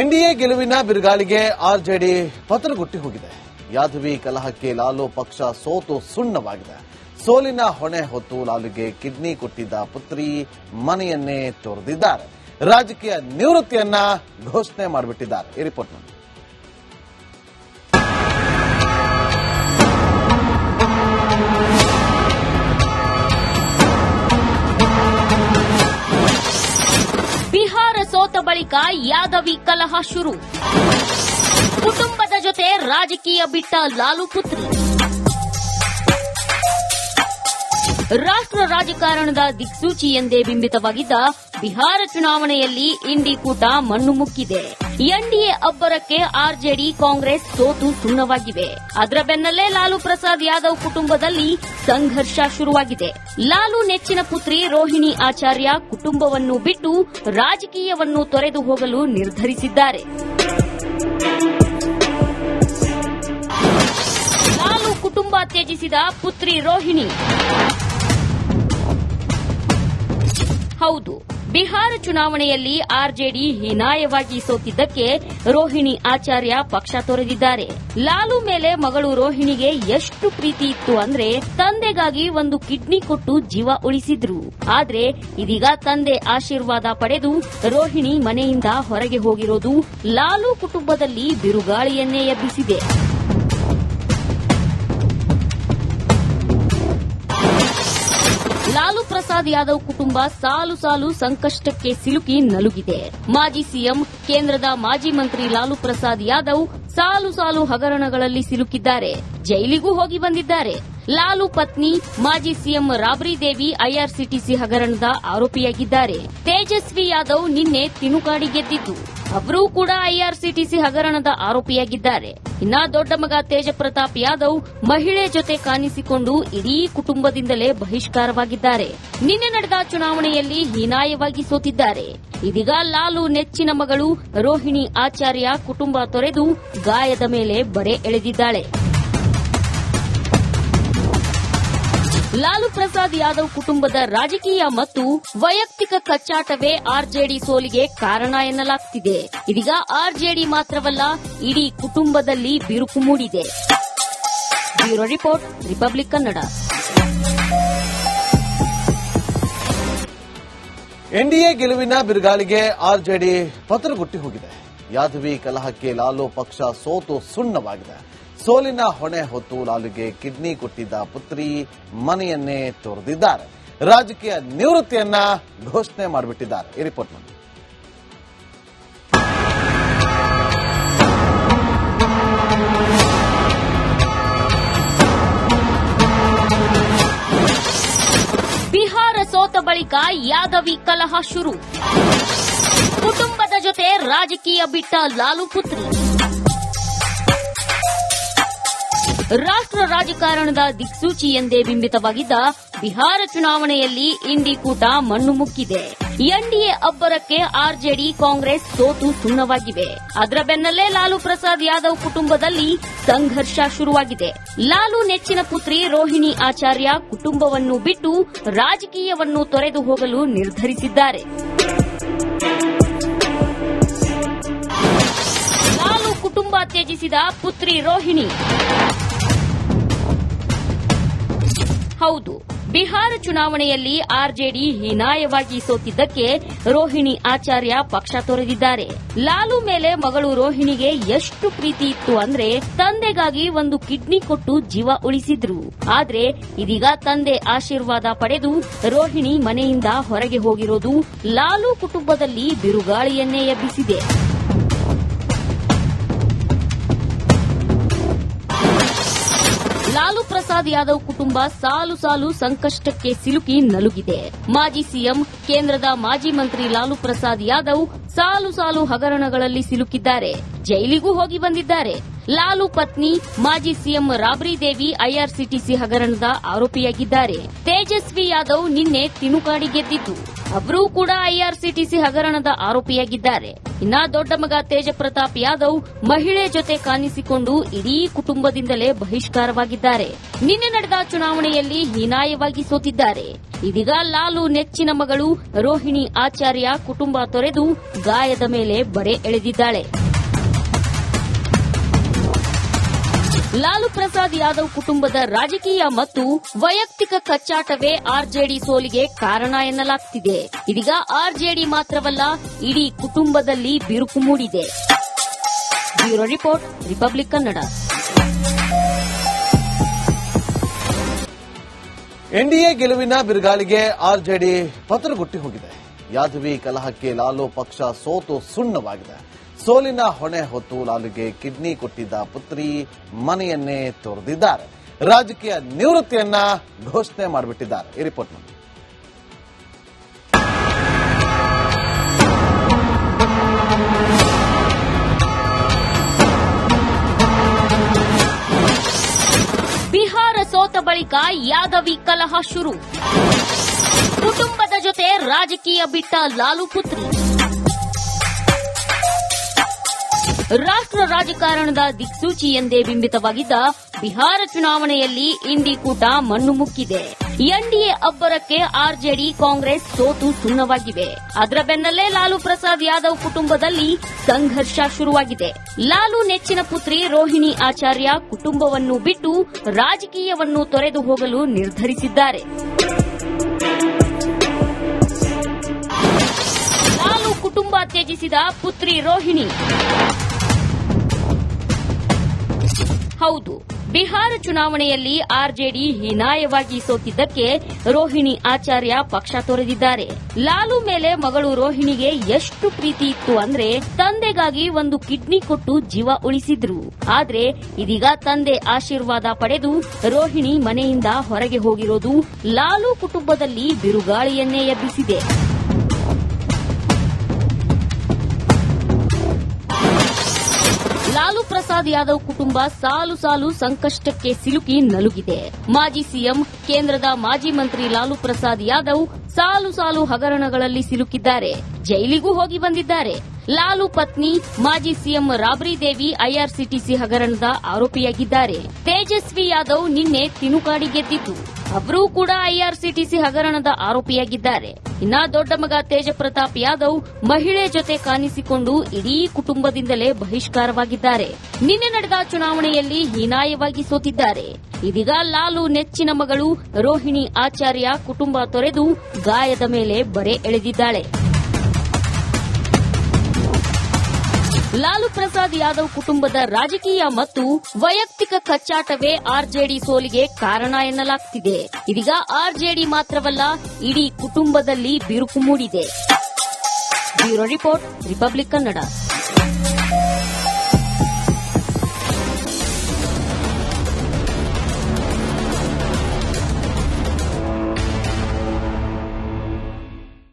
NDA ಗೆಲುವಿನ ಬಿರುಗಾಳಿಗೆ RJD ಪತನಗುಟ್ಟಿ ಹೋಗಿದೆ. ಯಾದವಿ ಕಲಹಕ್ಕೆ ಲಾಲು ಪಕ್ಷ ಸೋತು ಸುಣ್ಣವಾಗಿದೆ. ಸೋಲಿನ ಹೊಣೆ ಹೊತ್ತು ಲಾಲುಗೆ ಕಿಡ್ನಿ ಕೊಟ್ಟಿದ್ದ ಪುತ್ರಿ ಮನೆಯನ್ನೇ ತೊರೆದಿದ್ದಾರೆ. ರಾಜಕೀಯ ನಿವೃತ್ತಿಯನ್ನ ಘೋಷಣೆ ಮಾಡಿಬಿಟ್ಟಿದ್ದಾರೆ. ಈ ರಿಪೋರ್ಟ್ ಬಳಿಕ ಯಾದವಿ ಕಲಹ ಶುರು. ಕುಟುಂಬದ ಜೊತೆ ರಾಜಕೀಯ ಬಿಟ್ಟ ಲಾಲು ಪುತ್ರಿ. ರಾಷ್ಟ್ರ ರಾಜಕಾರಣದ ದಿಕ್ಸೂಚಿ ಎಂದೇ ಬಿಂಬಿತವಾಗಿದ್ದ ಬಿಹಾರ ಚುನಾವಣೆಯಲ್ಲಿ ಇಂಡಿ ಕೂಟ ಮಣ್ಣು ಮುಕ್ಕಿದೆ. ಎನ್ಡಿಎ ಅಬ್ಬರಕ್ಕೆ ಆರ್ಜೆಡಿ ಕಾಂಗ್ರೆಸ್ ಸೋತು ಸುಣ್ಣವಾಗಿವೆ. ಅದರ ಬೆನ್ನಲ್ಲೇ ಲಾಲು ಪ್ರಸಾದ್ ಯಾದವ್ ಕುಟುಂಬದಲ್ಲಿ ಸಂಘರ್ಷ ಶುರುವಾಗಿದೆ. ಲಾಲು ನೆಚ್ಚಿನ ಪುತ್ರಿ ರೋಹಿಣಿ ಆಚಾರ್ಯ ಕುಟುಂಬವನ್ನು ಬಿಟ್ಟು ರಾಜಕೀಯವನ್ನು ತೊರೆದು ಹೋಗಲು ನಿರ್ಧರಿಸಿದ್ದಾರೆ. ಲಾಲು ಕುಟುಂಬ ತ್ಯಜಿಸಿದ ಪುತ್ರಿ ರೋಹಿಣಿ. ಹೌದು. ಬಿಹಾರ ಚುನಾವಣೆಯಲ್ಲಿ ಆರ್ಜೆಡಿ ಹೀನಾಯವಾಗಿ ಸೋತಿದ್ದಕ್ಕೆ ರೋಹಿಣಿ ಆಚಾರ್ಯ ಪಕ್ಷ ತೊರೆದಿದ್ದಾರೆ. ಲಾಲು ಮೇಲೆ ಮಗಳು ರೋಹಿಣಿಗೆ ಎಷ್ಟು ಪ್ರೀತಿ ಇತ್ತು ಅಂದ್ರೆ ತಂದೆಗಾಗಿ ಒಂದು ಕಿಡ್ನಿ ಕೊಟ್ಟು ಜೀವ ಉಳಿಸಿದ್ರು. ಆದ್ರೆ ಇದೀಗ ತಂದೆ ಆಶೀರ್ವಾದ ಪಡೆದು ರೋಹಿಣಿ ಮನೆಯಿಂದ ಹೊರಗೆ ಹೋಗಿರೋದು ಲಾಲು ಕುಟುಂಬದಲ್ಲಿ ಬಿರುಗಾಳಿಯನ್ನೇ ಎಬ್ಬಿಸಿದೆ. ಪ್ರಸಾದ್ ಯಾದವ್ ಕುಟುಂಬ ಸಾಲು ಸಾಲು ಸಂಕಷ್ಟಕ್ಕೆ ಸಿಲುಕಿ ನಲುಗಿದೆ. ಮಾಜಿ ಸಿಎಂ, ಕೇಂದ್ರದ ಮಾಜಿ ಮಂತ್ರಿ ಲಾಲು ಪ್ರಸಾದ್ ಯಾದವ್ ಸಾಲು ಸಾಲು ಹಗರಣಗಳಲ್ಲಿ ಸಿಲುಕಿದ್ದಾರೆ. ಜೈಲಿಗೂ ಹೋಗಿ ಬಂದಿದ್ದಾರೆ. ಲಾಲು ಪತ್ನಿ, ಮಾಜಿ ಸಿಎಂ ರಾಬ್ರಿ ದೇವಿ ಐಆರ್ಸಿಟಿಸಿ ಹಗರಣದ ಆರೋಪಿಯಾಗಿದ್ದಾರೆ. ತೇಜಸ್ವಿ ಯಾದವ್ ನಿನ್ನೆ ತಿನುಕಾಡಿ ಗೆದ್ದಿದ್ದು. ಅವರೂ ಕೂಡ ಐಆರ್ಸಿಟಿಸಿ ಹಗರಣದ ಆರೋಪಿಯಾಗಿದ್ದಾರೆ. ಇನ್ನ ದೊಡ್ಡ ಮಗ ತೇಜ ಪ್ರತಾಪ್ ಯಾದವ್ ಮಹಿಳೆ ಜೊತೆ ಕಾಣಿಸಿಕೊಂಡು ಇಡೀ ಕುಟುಂಬದಿಂದಲೇ ಬಹಿಷ್ಕಾರವಾಗಿದ್ದಾರೆ. ನಿನ್ನೆ ನಡೆದ ಚುನಾವಣೆಯಲ್ಲಿ ಹೀನಾಯವಾಗಿ ಸೋತಿದ್ದಾರೆ. ಇದೀಗ ಲಾಲು ನೆಚ್ಚಿನ ಮಗಳು ರೋಹಿಣಿ ಆಚಾರ್ಯ ಕುಟುಂಬ ತೊರೆದು ಗಾಯದ ಮೇಲೆ ಬರೆ ಎಳೆದಿದ್ದಾಳೆ. ಲಾಲು ಪ್ರಸಾದ್ ಯಾದವ್ ಕುಟುಂಬದ ರಾಜಕೀಯ ಮತ್ತು ವೈಯಕ್ತಿಕ ಕಚ್ಚಾಟವೇ ಆರ್ಜೆಡಿ ಸೋಲಿಗೆ ಕಾರಣ ಎನ್ನಲಾಗ್ತಿದೆ. ಇದೀಗ ಆರ್ಜೆಡಿ ಮಾತ್ರವಲ್ಲ, ಇಡೀ ಕುಟುಂಬದಲ್ಲಿ ಬಿರುಕು ಮೂಡಿದೆ. Bureau report, Republic Kannada. NDA ಗೆಲುವಿನ ಬಿರುಗಾಳಿಗೆ ಆರ್ಜೆಡಿ ಪತ್ರಗುಟ್ಟಿ ಹೋಗಿದೆ. ಯಾದವಿ ಕಲಹಕ್ಕೆ ಲಾಲು ಪಕ್ಷ ಸೋತು ಸುಣ್ಣವಾಗಿದೆ. ಸೋಲಿನ ಹೊಣೆ ಹೊತ್ತು ಲಾಲುಗೆ ಕಿಡ್ನಿ ಕೊಟ್ಟಿದ್ದ ಪುತ್ರಿ ಮನೆಯನ್ನೇ ತೊರೆದಿದ್ದಾರೆ. ರಾಜಕೀಯ ನಿವೃತ್ತಿಯನ್ನ ಘೋಷಣೆ ಮಾಡಿಬಿಟ್ಟಿದ್ದಾರೆ. ಈ ರಿಪೋರ್ಟ್ನಲ್ಲಿ ಬಿಹಾರ ಸೋತ ಬಳಿಕ ಯಾದವಿ ಕಲಹ ಶುರು. ಕುಟುಂಬದ ಜೊತೆ ರಾಜಕೀಯ ಬಿಟ್ಟ ಲಾಲು ಪುತ್ರಿ. ರಾಷ್ಟ್ರ ರಾಜಕಾರಣದ ದಿಕ್ಸೂಚಿ ಎಂದೇ ಬಿಂಬಿತವಾಗಿದ್ದ ಬಿಹಾರ ಚುನಾವಣೆಯಲ್ಲಿ ಇಂಡಿ ಕೂಟ ಮಣ್ಣು ಮುಕ್ಕಿದೆ. ಎನ್ಡಿಎ ಅಬ್ಬರಕ್ಕೆ ಆರ್ಜೆಡಿ, ಕಾಂಗ್ರೆಸ್ ಸೋತು ಸುಣ್ಣವಾಗಿವೆ. ಅದರ ಬೆನ್ನಲ್ಲೇ ಲಾಲು ಪ್ರಸಾದ್ ಯಾದವ್ ಕುಟುಂಬದಲ್ಲಿ ಸಂಘರ್ಷ ಶುರುವಾಗಿದೆ. ಲಾಲು ನೆಚ್ಚಿನ ಪುತ್ರಿ ರೋಹಿಣಿ ಆಚಾರ್ಯ ಕುಟುಂಬವನ್ನು ಬಿಟ್ಟು ರಾಜಕೀಯವನ್ನು ತೊರೆದು ಹೋಗಲು ನಿರ್ಧರಿಸಿದ್ದಾರೆ. ಲಾಲು ಕುಟುಂಬ ತ್ಯಜಿಸಿದ ಪುತ್ರಿ ರೋಹಿಣಿ. ಹೌದು. ಬಿಹಾರ ಚುನಾವಣೆಯಲ್ಲಿ ಆರ್ಜೆಡಿ ಹೀನಾಯವಾಗಿ ಸೋತಿದ್ದಕ್ಕೆ ರೋಹಿಣಿ ಆಚಾರ್ಯ ಪಕ್ಷ ತೊರೆದಿದ್ದಾರೆ. ಲಾಲು ಮೇಲೆ ಮಗಳು ರೋಹಿಣಿಗೆ ಎಷ್ಟು ಪ್ರೀತಿ ಇತ್ತು ಅಂದ್ರೆ ತಂದೆಗಾಗಿ ಒಂದು ಕಿಡ್ನಿ ಕೊಟ್ಟು ಜೀವ ಉಳಿಸಿದ್ರು. ಆದ್ರೆ ಇದೀಗ ತಂದೆ ಆಶೀರ್ವಾದ ಪಡೆದು ರೋಹಿಣಿ ಮನೆಯಿಂದ ಹೊರಗೆ ಹೋಗಿರೋದು ಲಾಲು ಕುಟುಂಬದಲ್ಲಿ ಬಿರುಗಾಳಿಯನ್ನೇ ಎಬ್ಬಿಸಿದೆ. ಲಾಲು ಪ್ರಸಾದ್ ಯಾದವ್ ಕುಟುಂಬ ಸಾಲು ಸಾಲು ಸಂಕಷ್ಟಕ್ಕೆ ಸಿಲುಕಿ ನಲುಗಿದೆ. ಮಾಜಿ ಸಿಎಂ, ಕೇಂದ್ರದ ಮಾಜಿ ಮಂತ್ರಿ ಲಾಲು ಪ್ರಸಾದ್ ಯಾದವ್ ಸಾಲು ಸಾಲು ಹಗರಣಗಳಲ್ಲಿ ಸಿಲುಕಿದ್ದಾರೆ. ಜೈಲಿಗೂ ಹೋಗಿ ಬಂದಿದ್ದಾರೆ. ಲಾಲು ಪತ್ನಿ, ಮಾಜಿ ಸಿಎಂ ರಾಬ್ರಿ ದೇವಿ ಐಆರ್ಸಿಟಿಸಿ ಹಗರಣದ ಆರೋಪಿಯಾಗಿದ್ದಾರೆ. ತೇಜಸ್ವಿ ಯಾದವ್ ನಿನ್ನೆ ತಿನುಕಾಡಿ ಗೆದ್ದಿದ್ದು. ಅವರೂ ಕೂಡ ಐಆರ್ಸಿಟಿಸಿ ಹಗರಣದ ಆರೋಪಿಯಾಗಿದ್ದಾರೆ. ಇನ್ನ ದೊಡ್ಡ ಮಗ ತೇಜ ಪ್ರತಾಪ್ ಯಾದವ್ ಮಹಿಳೆ ಜೊತೆ ಕಾಣಿಸಿಕೊಂಡು ಇಡೀ ಕುಟುಂಬದಿಂದಲೇ ಬಹಿಷ್ಕಾರವಾಗಿದ್ದಾರೆ. ನಿನ್ನೆ ನಡೆದ ಚುನಾವಣೆಯಲ್ಲಿ ಹೀನಾಯವಾಗಿ ಸೋತಿದ್ದಾರೆ. ಇದೀಗ ಲಾಲು ನೆಚ್ಚಿನ ಮಗಳು ರೋಹಿಣಿ ಆಚಾರ್ಯ ಕುಟುಂಬ ತೊರೆದು ಗಾಯದ ಮೇಲೆ ಬರೆ ಎಳೆದಿದ್ದಾಳೆ. ಲಾಲು ಪ್ರಸಾದ್ ಯಾದವ್ ಕುಟುಂಬದ ರಾಜಕೀಯ ಮತ್ತು ವೈಯಕ್ತಿಕ ಕಚ್ಚಾಟವೇ ಆರ್ಜೆಡಿ ಸೋಲಿಗೆ ಕಾರಣ ಎನ್ನಲಾಗ್ತಿದೆ. ಇದೀಗ ಆರ್ಜೆಡಿ ಮಾತ್ರವಲ್ಲ, ಇಡೀ ಕುಟುಂಬದಲ್ಲಿ ಬಿರುಕು ಮೂಡಿದೆ. Bureau report, Republic Kannada. NDA ಗೆಲುವಿನ ಬಿರುಗಾಳಿಗೆ ಆರ್ಜೆಡಿ ಪತ್ರಗುಟ್ಟಿ ಹೋಗಿದೆ. ಯಾದವಿ ಕಲಹಕ್ಕೆ ಲಾಲು ಪಕ್ಷ ಸೋತು ಸುಣ್ಣವಾಗಿದೆ. ಸೋಲಿನ ಹೊಣೆ ಹೊತ್ತು ಲಾಲುಗೆ ಕಿಡ್ನಿ ಕೊಟ್ಟಿದ್ದ ಪುತ್ರಿ ಮನೆಯನ್ನೇ ತೊರೆದಿದ್ದಾರೆ. ರಾಜಕೀಯ ನಿವೃತ್ತಿಯನ್ನ ಘೋಷಣೆ ಮಾಡಿಬಿಟ್ಟಿದ್ದಾರೆ. ಈ ರಿಪೋರ್ಟ್ನಲ್ಲಿ ಬಿಹಾರ ಸೋತ ಬಳಿಕ ಯಾದವಿ ಕಲಹ ಶುರು. ಕುಟುಂಬದ ಜೊತೆ ರಾಜಕೀಯ ಬಿಟ್ಟ ಲಾಲು ಪುತ್ರಿ. ರಾಷ್ಟ್ರ ರಾಜಕಾರಣದ ದಿಕ್ಸೂಚಿ ಎಂದೇ ಬಿಂಬಿತವಾಗಿದ್ದ ಬಿಹಾರ ಚುನಾವಣೆಯಲ್ಲಿ ಇಂಡಿ ಕೂಟ ಮಣ್ಣು ಮುಕ್ಕಿದೆ. ಎನ್ಡಿಎ ಅಬ್ಬರಕ್ಕೆ ಆರ್ಜೆಡಿ ಕಾಂಗ್ರೆಸ್ ಸೋತು ಸುಣ್ಣವಾಗಿವೆ. ಅದರ ಬೆನ್ನಲ್ಲೇ ಲಾಲು ಪ್ರಸಾದ್ ಯಾದವ್ ಕುಟುಂಬದಲ್ಲಿ ಸಂಘರ್ಷ ಶುರುವಾಗಿದೆ. ಲಾಲು ನೆಚ್ಚಿನ ಪುತ್ರಿ ರೋಹಿಣಿ ಆಚಾರ್ಯ ಕುಟುಂಬವನ್ನು ಬಿಟ್ಟು ರಾಜಕೀಯವನ್ನು ತೊರೆದು ಹೋಗಲು ನಿರ್ಧರಿಸಿದ್ದಾರೆ. ಲಾಲು ಕುಟುಂಬ ತ್ಯಜಿಸಿದ ಪುತ್ರಿ ರೋಹಿಣಿ. ಹೌದು. ಬಿಹಾರ ಚುನಾವಣೆಯಲ್ಲಿ ಆರ್ಜೆಡಿ ಹೀನಾಯವಾಗಿ ಸೋತಿದ್ದಕ್ಕೆ ರೋಹಿಣಿ ಆಚಾರ್ಯ ಪಕ್ಷ ತೊರೆದಿದ್ದಾರೆ. ಲಾಲು ಮೇಲೆ ಮಗಳು ರೋಹಿಣಿಗೆ ಎಷ್ಟು ಪ್ರೀತಿ ಇತ್ತು ಅಂದ್ರೆ ತಂದೆಗಾಗಿ ಒಂದು ಕಿಡ್ನಿ ಕೊಟ್ಟು ಜೀವ ಉಳಿಸಿದ್ರು. ಆದ್ರೆ ಇದೀಗ ತಂದೆ ಆಶೀರ್ವಾದ ಪಡೆದು ರೋಹಿಣಿ ಮನೆಯಿಂದ ಹೊರಗೆ ಹೋಗಿರೋದು ಲಾಲು ಕುಟುಂಬದಲ್ಲಿ ಬಿರುಗಾಳಿಯನ್ನೇ ಎಬ್ಬಿಸಿದೆ. ಪ್ರಸಾದ್ ಯಾದವ್ ಕುಟುಂಬ ಸಾಲು ಸಾಲು ಸಂಕಷ್ಟಕ್ಕೆ ಸಿಲುಕಿ ನಲುಗಿದೆ. ಮಾಜಿ ಸಿಎಂ, ಕೇಂದ್ರದ ಮಾಜಿ ಮಂತ್ರಿ ಲಾಲು ಪ್ರಸಾದ್ ಯಾದವ್ ಸಾಲು ಸಾಲು ಹಗರಣಗಳಲ್ಲಿ ಸಿಲುಕಿದ್ದಾರೆ. ಜೈಲಿಗೂ ಹೋಗಿ ಬಂದಿದ್ದಾರೆ. ಲಾಲು ಪತ್ನಿ, ಮಾಜಿ ಸಿಎಂ ರಾಬ್ರಿ ದೇವಿ ಐಆರ್ಸಿಟಿಸಿ ಹಗರಣದ ಆರೋಪಿಯಾಗಿದ್ದಾರೆ. ತೇಜಸ್ವಿ ಯಾದವ್ ನಿನ್ನೆ ತಿನುಕಾಡಿ ಗೆದ್ದಿದ್ದು. ಅವರೂ ಕೂಡ ಐಆರ್ಸಿಟಿಸಿ ಹಗರಣದ ಆರೋಪಿಯಾಗಿದ್ದಾರೆ. ಇನ್ನ ದೊಡ್ಡ ಮಗ ತೇಜ ಪ್ರತಾಪ್ ಯಾದವ್ ಮಹಿಳೆ ಜೊತೆ ಕಾಣಿಸಿಕೊಂಡು ಇಡೀ ಕುಟುಂಬದಿಂದಲೇ ಬಹಿಷ್ಕಾರವಾಗಿದ್ದಾರೆ. ನಿನ್ನೆ ನಡೆದ ಚುನಾವಣೆಯಲ್ಲಿ ಹೀನಾಯವಾಗಿ ಸೋತಿದ್ದಾರೆ. ಇದೀಗ ಲಾಲು ನೆಚ್ಚಿನ ಮಗಳು ರೋಹಿಣಿ ಆಚಾರ್ಯ ಕುಟುಂಬ ತೊರೆದು ಗಾಯದ ಮೇಲೆ ಬರೆ ಎಳೆದಿದ್ದಾಳೆ. ಲಾಲು ಪ್ರಸಾದ್ ಯಾದವ್ ಕುಟುಂಬದ ರಾಜಕೀಯ ಮತ್ತು ವೈಯಕ್ತಿಕ ಕಚ್ಚಾಟವೇ ಆರ್ಜೆಡಿ ಸೋಲಿಗೆ ಕಾರಣ ಎನ್ನಲಾಗ್ತಿದೆ. ಇದೀಗ ಆರ್ಜೆಡಿ ಮಾತ್ರವಲ್ಲ, ಇಡೀ ಕುಟುಂಬದಲ್ಲಿ ಬಿರುಕು ಮೂಡಿದೆ. Bureau report, Republic Kannada.